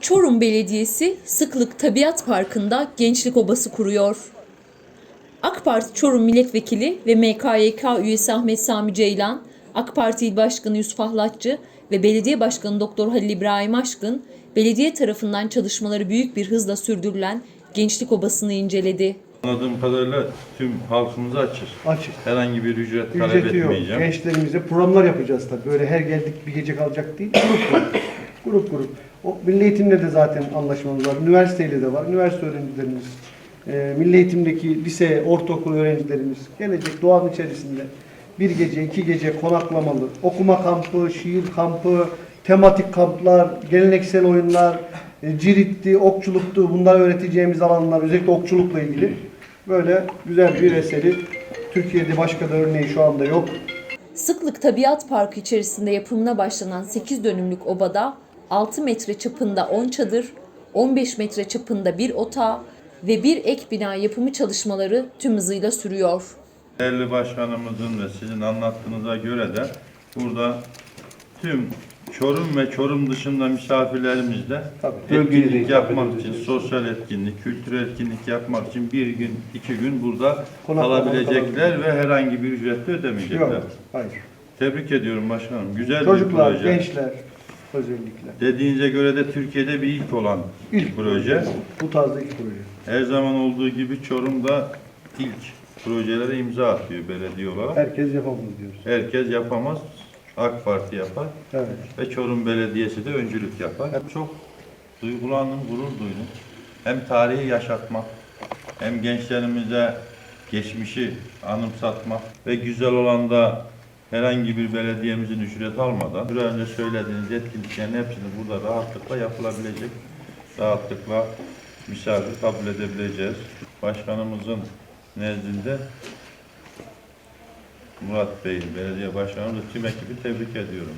Çorum Belediyesi Sıklık Tabiat Parkı'nda Gençlik Obası kuruyor. AK Parti Çorum Milletvekili ve MKYK üyesi Ahmet Sami Ceylan, AK Parti İl Başkanı Yusuf Ahlatçı ve Belediye Başkanı Doktor Halil İbrahim Aşkın, belediye tarafından çalışmaları büyük bir hızla sürdürülen Gençlik Obası'nı inceledi. Anladığım kadarıyla tüm halkımıza açır. Açık. Herhangi bir ücret talep Ücreti yok. etmeyeceğim. Gençlerimize programlar yapacağız tabii. Böyle her geldik bir gece kalacak değil. Grup grup. grup grup. O Milli Eğitim'le de zaten anlaşmamız var. Üniversiteyle de var. Üniversite öğrencilerimiz, e, Milli Eğitim'deki lise, ortaokul öğrencilerimiz gelecek doğanın içerisinde bir gece, iki gece konaklamalı. Okuma kampı, şiir kampı, tematik kamplar, geleneksel oyunlar, e, ciritti, okçuluktu bunlar öğreteceğimiz alanlar özellikle okçulukla ilgili böyle güzel bir eseri Türkiye'de başka da örneği şu anda yok. Sıklık Tabiat Parkı içerisinde yapımına başlanan 8 dönümlük obada 6 metre çapında 10 çadır, 15 metre çapında bir otağı ve bir ek bina yapımı çalışmaları tüm hızıyla sürüyor. Değerli başkanımızın ve sizin anlattığınıza göre de burada tüm Çorum ve Çorum dışında misafirlerimizle Tabii, etkinlik yapmak için, sosyal etkinlik, kültürel etkinlik yapmak için bir gün, iki gün burada Konaklama kalabilecekler ve herhangi bir ücret de ödemeyecekler. Yok, hayır. Tebrik ediyorum başkanım. Güzel Çocuklar, bir proje. gençler özellikle. Dediğinize göre de Türkiye'de bir ilk olan İlk proje. Bu tarzda ilk proje. Her zaman olduğu gibi Çorum'da ilk projelere imza atıyor belediye olarak. Herkes yapamaz diyoruz. Herkes yapamaz. AK Parti yapar Evet. ve Çorum Belediyesi de öncülük yapar. Çok duygulandım, gurur duydum. Hem tarihi yaşatmak, hem gençlerimize geçmişi anımsatmak ve güzel olan da herhangi bir belediyemizin ücret almadan biraz önce söylediğiniz etkinliklerin hepsini burada rahatlıkla yapılabilecek, rahatlıkla misafir kabul edebileceğiz. Başkanımızın nezdinde Murat Bey, belediye başkanımız tüm ekibi tebrik ediyorum.